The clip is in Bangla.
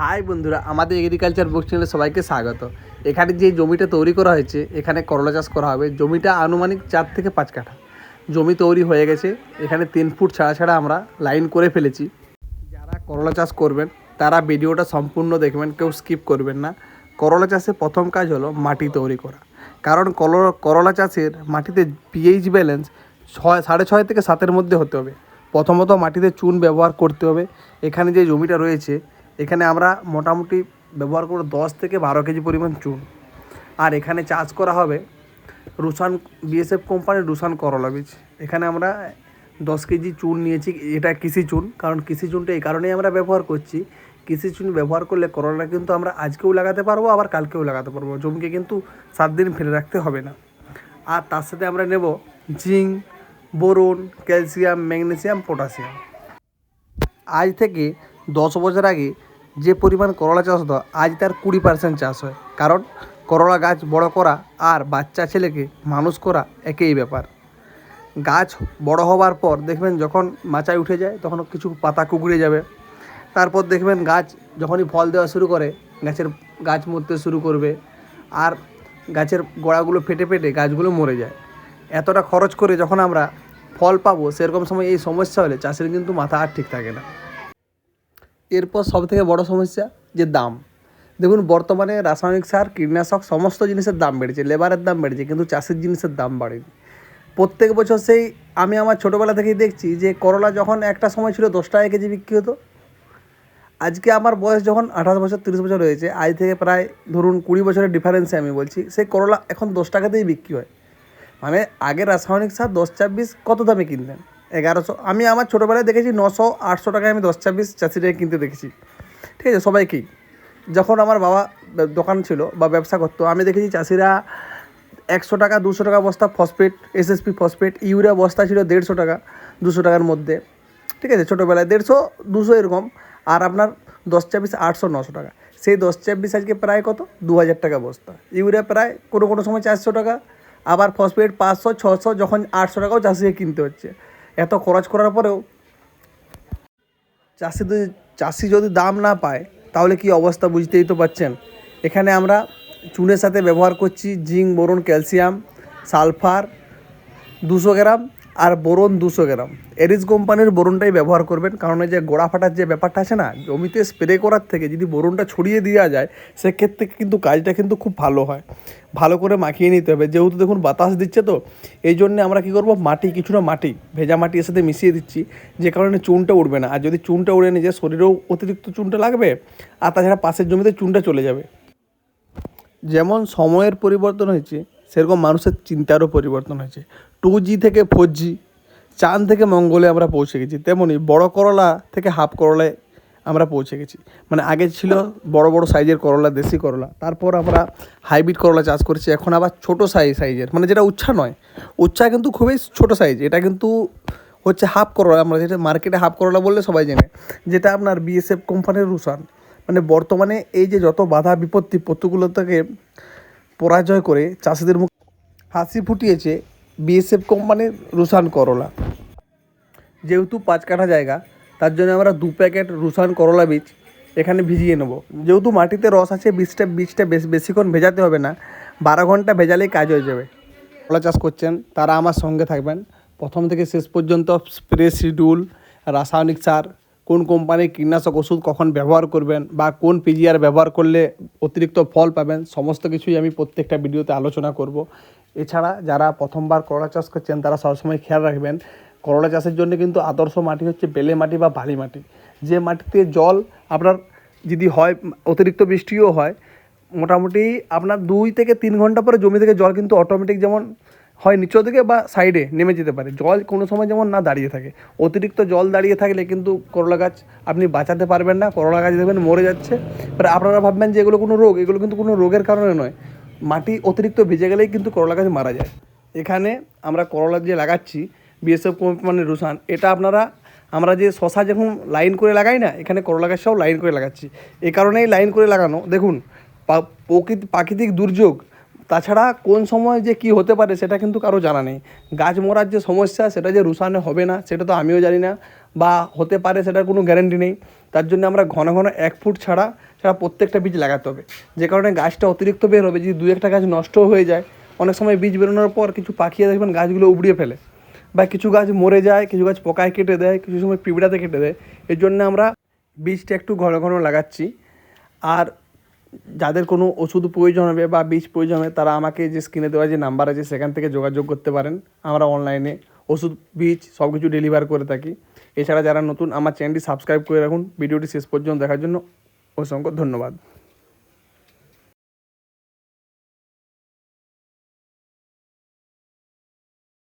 হাই বন্ধুরা, আমাদের এগ্রিকালচার বুক চ্যানেলে সবাইকে স্বাগত। এখানে যে জমিটা তৈরি করা হয়েছে, এখানে করলা চাষ করা হবে। জমিটা আনুমানিক চার থেকে পাঁচ কাঠা। জমি তৈরি হয়ে গেছে, এখানে তিন ফুট ছাড়া ছাড়া আমরা লাইন করে ফেলেছি। যারা করলা চাষ করবেন, তারা ভিডিওটা সম্পূর্ণ দেখবেন, কেউ স্কিপ করবেন না। করলা চাষে প্রথম কাজ হলো মাটি তৈরি করা। কারণ করলা চাষের মাটিতে পিএইচ ব্যালেন্স ছয়, সাড়ে ছয় থেকে সাতের মধ্যে হতে হবে। প্রথমত মাটিতে চুন ব্যবহার করতে হবে। এখানে যে জমিটা রয়েছে এখানে আমরা মোটামুটি ব্যবহার করব দশ থেকে বারো কেজি পরিমাণ চুন। আর এখানে চাষ করা হবে রুসান বিএসএফ কোম্পানির রুসান করলা বীজ এখানে আমরা দশ কেজি চুন নিয়েছি, এটা কৃষি চুন, কারণ কৃষি চুনটা এই কারণেই আমরা ব্যবহার করছি। কৃষি চুন ব্যবহার করলে করলা কিন্তু আমরা আজকেও লাগাতে পারব, আবার কালকেও লাগাতে পারব। জমিকে কিন্তু সাত দিন ফেলে রাখতে হবে না। আর তার সাথে আমরা নেব zinc, boron, calcium, magnesium, potassium. আজ থেকে দশ বছর আগে যে পরিমাণ করলা চাষ হতো, আজ তার কুড়ি পার্সেন্ট চাষ হয়। কারণ করলা গাছ বড় করা আর বাচ্চা ছেলেকে মানুষ করা একই ব্যাপার। গাছ বড় হওয়ার পর দেখবেন যখন মাচায় উঠে যায়, তখন কিছু পাতা কুকড়ে যাবে। তারপর দেখবেন গাছ যখনই ফল দেওয়া শুরু করে, গাছের গাছ মরতে শুরু করবে আর গাছের গোড়াগুলো ফেটে ফেটে গাছগুলো মরে যায়। এতটা খরচ করে যখন আমরা ফল পাবো, সেরকম সময় এই সমস্যা হলে চাষের কিন্তু মাথা আর ঠিক থাকে না। এরপর সব থেকে বড় সমস্যা যে দাম। দেখুন, বর্তমানে রাসায়নিক সার, কীটনাশক সমস্ত জিনিসের দাম বেড়েছে, লেবারের দাম বেড়েছে, কিন্তু চাষের জিনিসের দাম বাড়েনি। প্রত্যেক বছর সেই আমি আমার ছোটোবেলা থেকেই দেখছি যে করলা যখন একটা সময় ছিল দশ টাকা কেজি বিক্রি হতো, আজকে আমার বয়স যখন আঠাশ বছর, তিরিশ বছর হয়েছে, আজ থেকে প্রায় ধরুন কুড়ি বছরের ডিফারেন্সে আমি বলছি, সেই করলা এখন দশ টাকাতেই বিক্রি হয়। মানে আগে রাসায়নিক সার দশ, ছাব্বিশ কত দামে কিনতেন? এগারোশো। আমি আমার ছোটোবেলায় দেখেছি নশো, আটশো টাকায় আমি দশ, ছাব্বিশ চাষিটাকে কিনতে দেখেছি। ঠিক আছে সবাইকেই যখন আমার বাবা দোকান ছিল বা ব্যবসা করতো, আমি দেখেছি চাষিরা একশো টাকা, দুশো টাকা বস্তা ফসফেট এসএসপি ফসফেট ইউরিয়া বস্তা ছিল দেড়শো টাকা, দুশো টাকার মধ্যে। ঠিক আছে, ছোটোবেলায় দেড়শো, দুশো এরকম, আর আপনার দশ, ছাব্বিশ, আটশো, নশো টাকা। সেই দশ, ছাব্বিশ আজকে প্রায় কত? দু হাজার টাকা বস্তা। ইউরিয়া প্রায় কোনো কোনো সময় চারশো টাকা, আবার ফসফেট পাঁচশো, ছশো, যখন আটশো টাকাও চাষিকে কিনতে হচ্ছে। এত খরচ করার পরেও চাষিদের চাষি যদি দাম না পায়, তাহলে কি অবস্থা বুঝতেই তো পাচ্ছেন এখানে আমরা চুনের সাথে ব্যবহার করছি, জিঙ্ক, বোরন, ক্যালসিয়াম, সালফার, দুশো গ্রাম আর বোরন দুশো গ্রাম। এরিস কোম্পানির বোরনটাই ব্যবহার করবেন, কারণ এই যে গোড়া ফাটার যে ব্যাপারটা আছে না, জমিতে স্প্রে করার থেকে যদি বোরনটা ছড়িয়ে দেওয়া যায়, সেক্ষেত্রে কিন্তু কাজটা কিন্তু খুব ভালো হয়। ভালো করে মাখিয়ে নিতে হবে। যেহেতু দেখুন বাতাস দিচ্ছে তো, এই জন্যে আমরা কী করব, মাটি, কিছুটা মাটি, ভেজা মাটির সাথে মিশিয়ে দিচ্ছি, যে কারণে চুনটা উঠবে না। আর যদি চুনটা উড়ে যায়, শরীরেও অতিরিক্ত চুনটা লাগবে, আর তাছাড়া পাশের জমিতে চুনটা চলে যাবে। যেমন সময়ের পরিবর্তন হয়েছে, সেরকম মানুষের চিন্তারও পরিবর্তন হয়েছে। টু জি থেকে ফোর জি, চাঁদ থেকে মঙ্গলে আমরা পৌঁছে গেছি। তেমনি বড় করলা থেকে হাফ করলায় আমরা পৌঁছে গেছি। মানে আগে ছিল বড় বড় সাইজের করলা, দেশি করলা। তারপর আমরা হাইব্রিড করলা চাষ করেছি, এখন আবার ছোট সাইজ সাইজের। মানে যেটা উচ্ছা নয়, উচ্ছা কিন্তু খুবই ছোট সাইজ। এটা কিন্তু হচ্ছে হাফ করলা। আমরা যেটা মার্কেটে হাফ করলা বললে সবাই জানে, যেটা আপনার বিএসএফ কোম্পানির রুসান মানে বর্তমানে এই যে যত বাধা, বিপত্তি প্রতিকূলতাকে থেকে পরাজয় করে চাষিদের মুখ হাসি ফুটিয়েছে বিএসএফ কোম্পানির রুসান করলা যেহেতু পাঁচ কাঠা জায়গা তার জন্য আমরা দু প্যাকেট রুসান করলা বীজ এখানে ভিজিয়ে নেব। যেহেতু মাটিতে রস আছে বীজটা বীজটা বেশ বেশিক্ষণ ভেজাতে হবে না বারো ঘণ্টা ভেজালেই কাজ হয়ে যাবে। করলা চাষ করছেন তারা আমার সঙ্গে থাকবেন। প্রথম থেকে শেষ পর্যন্ত স্প্রে শিডিউল রাসায়নিক সার কোন কোম্পানির কীটনাশক ওষুধ কখন ব্যবহার করবেন বা কোন পিজিআর ব্যবহার করলে অতিরিক্ত ফল পাবেন, সমস্ত কিছুই আমি প্রত্যেকটা ভিডিওতে আলোচনা করব। এছাড়া যারা প্রথমবার করলা চাষ করছেন, তারা সবসময় খেয়াল রাখবেন, করলা চাষের জন্য কিন্তু আদর্শ মাটি হচ্ছে বেলে মাটি বা বালি মাটি। যে মাটিতে জল আপনার যদি হয়, অতিরিক্ত বৃষ্টিও হয়, মোটামুটি আপনার দুই থেকে তিন ঘণ্টা পরে জমি থেকে জল কিন্তু অটোমেটিক যেমন হয় নিচের দিকে বা সাইডে নেমে যেতে পারে। জল কোনো সময় যেমন না দাঁড়িয়ে থাকে, অতিরিক্ত জল দাঁড়িয়ে থাকলে কিন্তু করলা গাছ আপনি বাঁচাতে পারবেন না, করলা গাছ দেখবেন মরে যাচ্ছে। এবার আপনারা ভাববেন যে এগুলো কোনো রোগ, এগুলো কিন্তু কোনো রোগের কারণে নয়। মাটি অতিরিক্ত ভিজে গেলেই কিন্তু করলা গাছ মারা যায়। এখানে আমরা করলা যে লাগাচ্ছি বিএসএফ কোম্পানির রুসান এটা আপনারা, আমরা যে শশা যখন লাইন করে লাগাই না, এখানে করলা গাছটাও লাইন করে লাগাচ্ছি। এই কারণেই লাইন করে লাগানো, দেখুন প্রকৃতি, প্রাকৃতিক দুর্যোগ তাছাড়া কোন সময় যে কি হতে পারে সেটা কিন্তু কারও জানা নেই। গাছ মরার যে সমস্যা, সেটা যে রুসানে হবে না, সেটা তো আমিও জানি না বা হতে পারে সেটার কোনো গ্যারেন্টি নেই। তার জন্য আমরা ঘন ঘন এক ফুট ছাড়া সেটা প্রত্যেকটা বীজ লাগাতে হবে। যে কারণে গাছটা অতিরিক্ত বের হবে, যদি দু একটা গাছ নষ্ট হয়ে যায়, অনেক সময় বীজ বেরোনোর পর কিছু পাখিয়ে দেখবেন গাছগুলো উবড়িয়ে ফেলে বা কিছু গাছ মরে যায়, কিছু গাছ পোকায় কেটে দেয়, কিছু সময় পিঁপড়াতে কেটে দেয়। এর জন্য আমরা বীজটা একটু ঘন ঘন লাগাচ্ছি। আর যাদের কোনো ওষুধ প্রয়োজন হবে বা বীজ প্রয়োজন হবে, তারা আমাকে যে স্ক্রিনে দেওয়া যে নাম্বার আছে, সেখান থেকে যোগাযোগ করতে পারেন। আমরা অনলাইনে ওষুধ, বীজ সব কিছু ডেলিভার করে থাকি। এছাড়া যারা নতুন, আমার চ্যানেলটি সাবস্ক্রাইব করে রাখুন। ভিডিওটি শেষ পর্যন্ত দেখার জন্য অসংখ্য ধন্যবাদ।